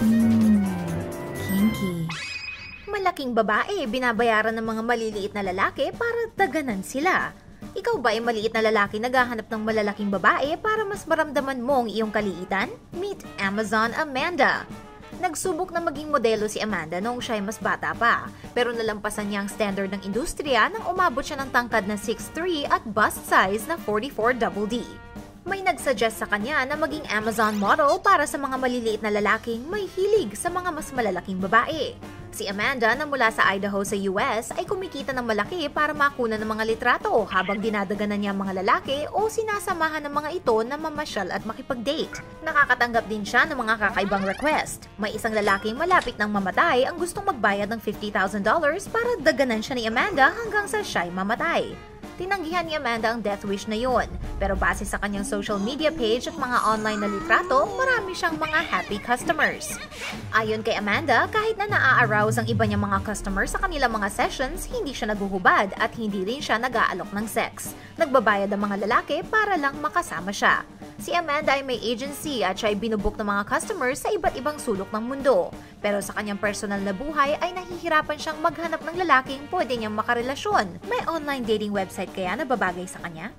Hmm, kinky. Malaking babae, binabayaran ng mga maliliit na lalaki para daganan sila. Ikaw ba ay maliit na lalaki naghahanap ng malalaking babae para mas maramdaman mo ang iyong kaliitan? Meet Amazon Amanda. Nagsubok na maging modelo si Amanda noong siya ay mas bata pa, pero nalampasan niya ang standard ng industriya nang umabot siya ng tangkad na 6'3 at bust size na 44 double D. May nagsuggest sa kanya na maging Amazon model para sa mga maliliit na lalaking may hilig sa mga mas malalaking babae. Si Amanda na mula sa Idaho sa US ay kumikita ng malaki para makuna ng mga litrato habang dinadaganan niya ang mga lalaki o sinasamahan ng mga ito na mamasyal at makipag-date. Nakakatanggap din siya ng mga kakaibang request. May isang lalaking malapit ng mamatay ang gustong magbayad ng $50,000 para daganan siya ni Amanda hanggang sa siya'y mamatay. Tinanggihan ni Amanda ang death wish na yon. Pero base sa kanyang social media page at mga online na litrato, marami siyang mga happy customers. Ayon kay Amanda, kahit na naa-arouse ang iba niyang mga customers sa kanilang mga sessions, hindi siya naguhubad at hindi rin siya nag-aalok ng sex. Nagbabayad ang mga lalaki para lang makasama siya. Si Amanda ay may agency at siya ay binubuk ng mga customers sa iba't ibang sulok ng mundo. Pero sa kanyang personal na buhay ay nahihirapan siyang maghanap ng lalaking pwede niyang makarelasyon. May online dating website kaya na babagay sa kanya?